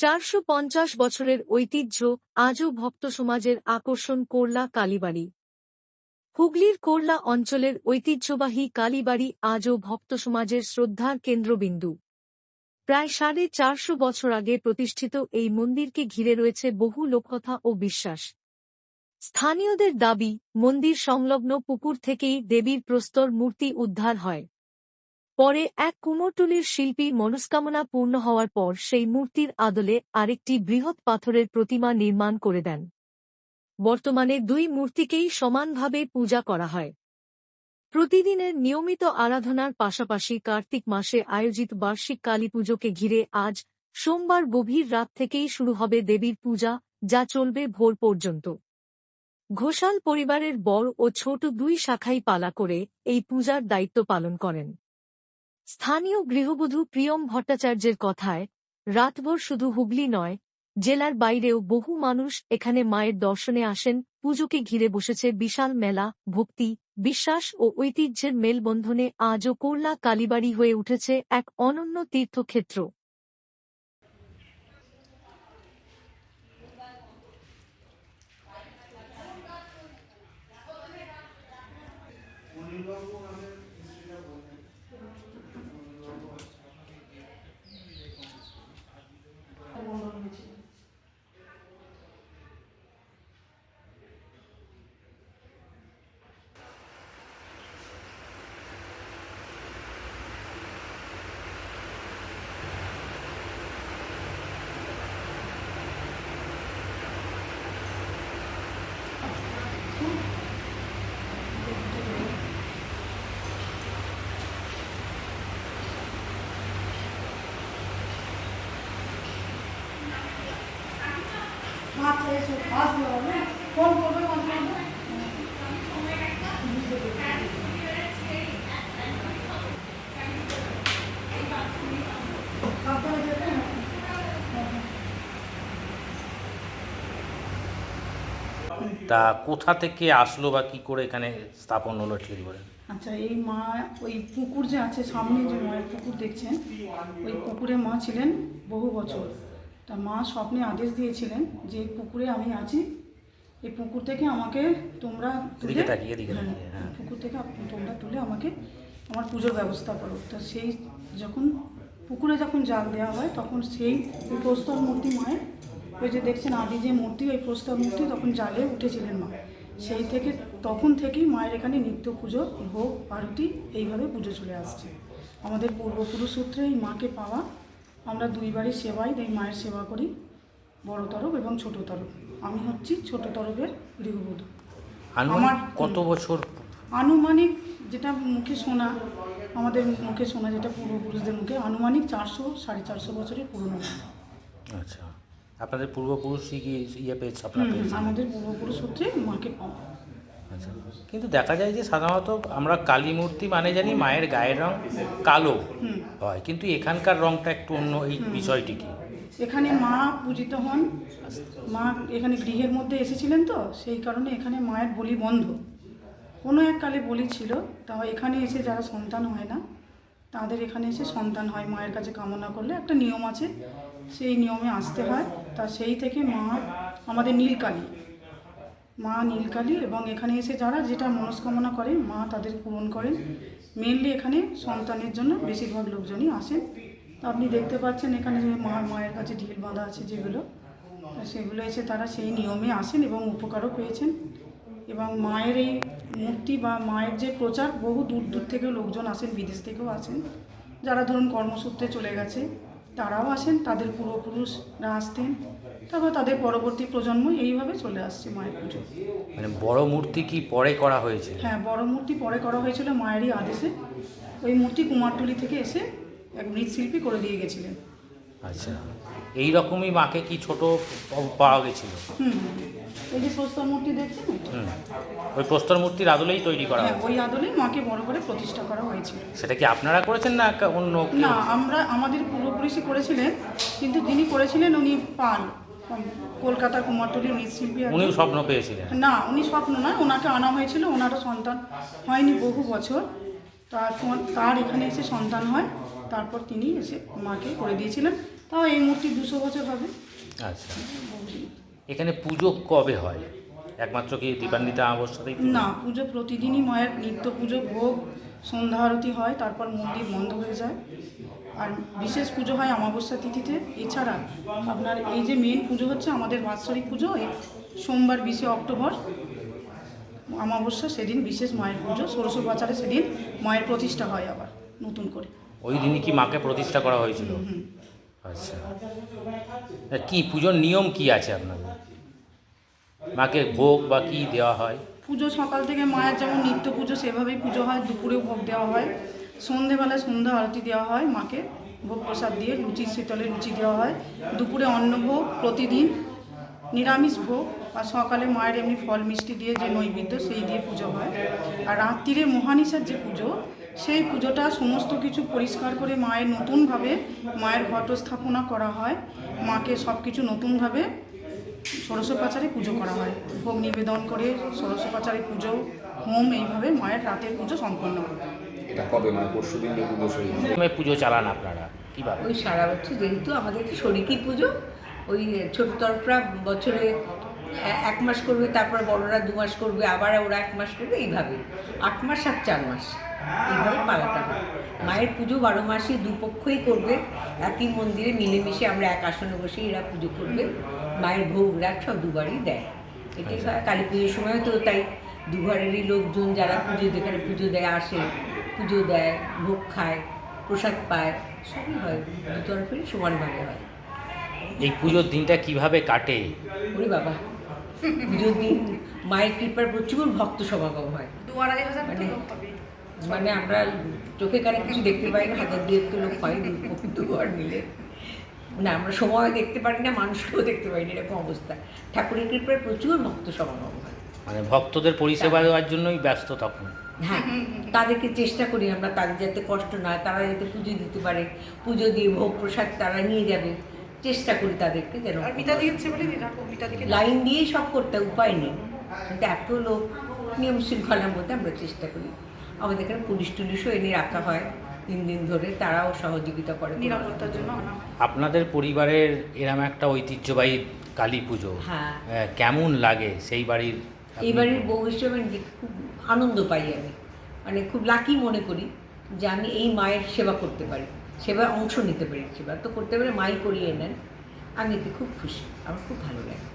চারশো পঞ্চাশ বছরের ঐতিহ্য আজও ভক্ত সমাজের আকর্ষণ কোরলা কালীবাড়ি। হুগলির কোরলা অঞ্চলের ঐতিহ্যবাহী কালীবাড়ি আজও ভক্ত সমাজের শ্রদ্ধার কেন্দ্রবিন্দু। প্রায় সাড়ে চারশো বছর আগে প্রতিষ্ঠিত এই মন্দিরকে ঘিরে রয়েছে বহু লোককথা ও বিশ্বাস। স্থানীয়দের দাবি, মন্দির সংলগ্ন পুকুর থেকেই দেবীর প্রস্তর মূর্তি উদ্ধার হয়। পরে এক কুমোরটুলির শিল্পী মনস্কামনা পূর্ণ হওয়ার পর সেই মূর্তির আদলে আরেকটি বৃহৎ পাথরের প্রতিমা নির্মাণ করে দেন। বর্তমানে দুই মূর্তিকেই সমানভাবে পূজা করা হয়। প্রতিদিনের নিয়মিত আরাধনার পাশাপাশি কার্তিক মাসে আয়োজিত বার্ষিক কালীপুজোকে ঘিরে আজ সোমবার গভীর রাত থেকেই শুরু হবে দেবীর পূজা, যা চলবে ভোর পর্যন্ত। ঘোষাল পরিবারের বড় ও ছোট দুই শাখাই পালা করে এই পূজার দায়িত্ব পালন করেন। স্থানীয় গৃহবধূ প্রিয়ম ভট্টাচার্যের কথায়, রাতভর শুধু হুগলি নয়, জেলার বাইরেও বহু মানুষ এখানে মায়ের দর্শনে আসেন, পুজোকে ঘিরে বসেছে বিশাল মেলা, ভক্তি, বিশ্বাস ও ঐতিহ্যের মেলবন্ধনে আজও কোরলা কালীবাড়ি হয়ে উঠেছে এক অনন্য তীর্থক্ষেত্র। ফোন করবে যেতেন তা কোথা থেকে আসলো বা কি করে এখানে স্থাপন হলো ঠিক করে আচ্ছা এই মা ওই পুকুর যে আছে সামনে যে মায়ের পুকুর দেখছেন ওই পুকুরে মা ছিলেন বহু বছর। তা মা স্বপ্নে আদেশ দিয়েছিলেন যে পুকুরে আমি আছি। এই পুকুর থেকে আমাকে তোমরা তুলে হ্যাঁ, হ্যাঁ। পুকুর থেকে তোমরা তুলে আমাকে আমার পুজোর ব্যবস্থা করো। তো সেই যখন পুকুরে যখন জাল দেওয়া হয় তখন সেই প্রস্তর মূর্তি মায়ের ওই যে দেখছেন আদি যে মূর্তি ওই প্রস্তর মূর্তি তখন জালে উঠেছিলেন মা। সেই থেকে তখন থেকেই মায়ের এখানে নিত্য পুজো ভোগ আরতি এইভাবে পুজো চলে আসছে। আমাদের পূর্বপুরুষ সূত্রে এই মাকে পাওয়া আমরা দুইবারই সেবাই এই মায়ের সেবা করি বড় তরফ এবং ছোট তরফ। আমি হচ্ছি ছোট তরফের গৃহবধূ। আমার- কত বছর? আনুমানিক যেটা মুখে শোনা আমাদের মুখে শোনা যেটা পূর্বপুরুষদের মুখে আনুমানিক চারশো সাড়ে চারশো বছরের পুরনো আচ্ছা। আপনাদের পূর্বপুরুষই কি ইয়ে পেয়েছে আপনার আমাদের পূর্বপুরুষ সূত্রে মাকে পাওয়া আচ্ছা। কিন্তু দেখা যায় যে সাধারণত আমরা কালী মূর্তি মানে জানি মায়ের গায়ের রং কালো হয় কিন্তু এখানকার রংটা একটু অন্য এই বিষয়টি কি? এখানে মা পূজিত হন। মা এখানে গৃহের মধ্যে এসেছিলেন তো সেই কারণে এখানে মায়ের বলি বন্ধ। কোনো এক কালে বলি ছিল তা এখানে এসে যারা সন্তান হয় না তাদের এখানে এসে সন্তান হয় মায়ের কাছে কামনা করলে। একটা নিয়ম আছে সেই নিয়মে আসতে হয়। তা সেই থেকে মা আমাদের নীলকালী মা নীলকালী এবং এখানে এসে যারা যেটা মনস্কামনা করে মা তাদের পূরণ করেন। মেনলি এখানে সন্তানের জন্য বেশিরভাগ লোকজনই আসেন। তো আপনি দেখতে পাচ্ছেন এখানে যে মা, মায়ের কাছে ঢিল বাঁধা আছে যেগুলো। সেগুলো এসে তারা সেই নিয়মে আসেন এবং উপকারও পেয়েছেন। এবং মায়ের এই মূর্তি বা মায়ের যে প্রচার, বহু দূর দূর থেকেও লোকজন আসেন, বিদেশ থেকেও আসেন। যারা ধরুন কর্মসূত্রে চলে গেছে, তারাও আসেন, তাদের পূর্বপুরুষরা আসতেন। তারপর তাদের পরবর্তী প্রজন্ম এইভাবে চলে আসছে মায়ের পুজো। মানে বড় মূর্তি কি পরে করা হয়েছে? হ্যাঁ বড় মূর্তি পরে করা হয়েছিল মায়েরই আদেশে। ওই মূর্তি কুমারটুলি থেকে এসে এক মৃৎশিল্পী করে দিয়ে গেছিলেন। আচ্ছা এই রকমই মাকে কি ছোট পাওয়া গেছিল? হুম এই যে প্রস্তর মূর্তি দেখছেন? হুম ওই প্রস্তর মূর্তির আদলেই তৈরি করা হ্যাঁ ওই আদলে মাকে বড় করে প্রতিষ্ঠা করা হয়েছিল সেটা কি আপনারা করেছেন না অন্য না আমরা আমাদের পূর্বপুরুষই করেছিলেন কিন্তু যিনি করেছিলেন উনি পাল কলকাতার কুমারটুলির মৃৎশিল্পী। উনিও স্বপ্ন পেয়েছিলেন? না উনি স্বপ্ন নয় ওনাকে আনা হয়েছিল ওনারও সন্তান হয়নি বহু বছর। তারপর তার এখানে এসে সন্তান হয় তারপর তিনি এসে মাকে করে দিয়েছিলেন। তাও এই মূর্তি দুশো বছর হবে। আচ্ছা। এখানে পুজো কবে হয়? একমাত্র কি দীপান্বিতা অবস্থাতেই না পুজো প্রতিদিনই মায়ের নিত্য পুজো ভোগ সন্ধ্যা আরতি হয় তারপর মন্দির বন্ধ হয়ে যায়। আর বিশেষ পুজো হয় অমাবস্যা তিথিতে। এছাড়া আপনার এই যে মেন পুজো হচ্ছে আমাদের বাৎসরিক পুজো এই সোমবার বিশে অক্টোবর। অমাবস্যা সেদিন বিশেষ মায়ের পুজো ষোড়শ বাজারে সেদিন মায়ের প্রতিষ্ঠা হয় আবার নতুন করে। ওই দিনই কি মাকে প্রতিষ্ঠা করা হয়েছিল? আচ্ছা। কি পুজোর নিয়ম কি আছে আপনাদের? মাকে ভোগ বা কি দেওয়া হয়? পুজো সকাল থেকে মায়ের যেমন নিত্য পুজো, সেভাবেই পুজো হয়। দুপুরে ভোগ দেওয়া হয়। সন্ধেবেলায় সন্ধ্যা আরতি দেওয়া হয় মাকে। ভোগ প্রসাদ দিয়ে লুচি শীতলে লুচি দেওয়া হয়। দুপুরে অন্নভোগ প্রতিদিন, নিরামিষ ভোগ। আর সকালে মায়ের এমনি ফল, মিষ্টি দিয়ে যে নৈবেদ্য, সেই দিয়ে পুজো হয়। আর রাত্রিরে মহানিশার যে পুজো, সেই পুজোটা সমস্ত কিছু পরিষ্কার করে মায়ের নতুনভাবে মায়ের ঘট স্থাপনা করা হয়। মাকে সব কিছু নতুনভাবে ষোড়শোপাচারে পুজো করা হয়। ভোগ নিবেদন করে ষোড়শোপাচারে পুজো হোম এইভাবে মায়ের রাতের পুজো সম্পন্ন হয়। এটা কবে? মানে পরশু দিন যে পুজো শুরু পুজো চালান আপনারা? কীভাবে? ওই সারা বছর যেহেতু আমাদের একটু শরিকি পুজো ওই ছোট তরফরা বছরে এক মাস করবে তারপর বড়রা দু মাস করবে আবার ওরা এক মাস করবে এইভাবে। আট মাস আর চার মাস। এইভাবে পালাটা হয়। মায়ের পুজো বারো মাসে দুপক্ষই করবে। একই মন্দিরে মিলেমিশে আমরা এক আসনে বসে এরা পুজো করবে। মায়ের ভোগ রাগ সব দুবারই দেয়। এটাই হয় কালী পুজোর সময় তো তাই। দুঘরেরই লোকজন যারা পুজো যেখানে পুজো দেয় আসে পুজো দেয় ভোগ খায় প্রসাদ পায় সবই হয়। দু তরফেরই সমানভাবে হয়। এই পুজোর দিনটা কীভাবে কাটে? ওরে বাবা। পুজোর দিন মায়ের কৃপার প্রচুর ভক্ত সমাগম হয়। মানে মানে আমরা চোখে কানে কিছু দেখতে পাই না হাজার দুয়েক তো লোক হয় দু- দুয়ার মিলে। না আমরা সময় দেখতে পারি না মানুষকেও দেখতে পাই না এরকম অবস্থা। ঠাকুরের কৃপার প্রচুর ভক্ত সমাগম হয়। মানে ভক্তদের পরিষেবা দেওয়ার জন্যই ব্যস্ত তখন। হ্যাঁ তাদেরকে চেষ্টা করি আমরা তাদের যাতে কষ্ট না হয় তারা যাতে পুজো দিতে পারে পুজো দিয়ে ভোগ প্রসাদ তারা নিয়ে যাবে। চেষ্টা করি তাদেরকে যেন লাইন দিয়েই সব করতে হয়, উপায় নেই। কিন্তু এত লোক নিয়ম শৃঙ্খলার মধ্যে আমরা চেষ্টা করি। আমাদের এখানে পুলিশ টুলিশও এনে রাখা হয়। তিন দিন ধরে তারাও সহযোগিতা করে নিরাপত্তার জন্য আপনাদের পরিবারের এরম একটা ঐতিহ্যবাহী কালী পুজো হ্যাঁ। কেমন লাগে সেই বাড়ির এই বাড়ির বউ হিসেবে খুব আনন্দ পাই আমি। মানে খুব লাকি মনে করি যে আমি এই মায়ের সেবা করতে পারি। সেবায় অংশ নিতে পারি সেবা তো করতে পারে মাই করিয়ে নেন। আমি এতে খুব খুশি। আমার খুব ভালো লাগে।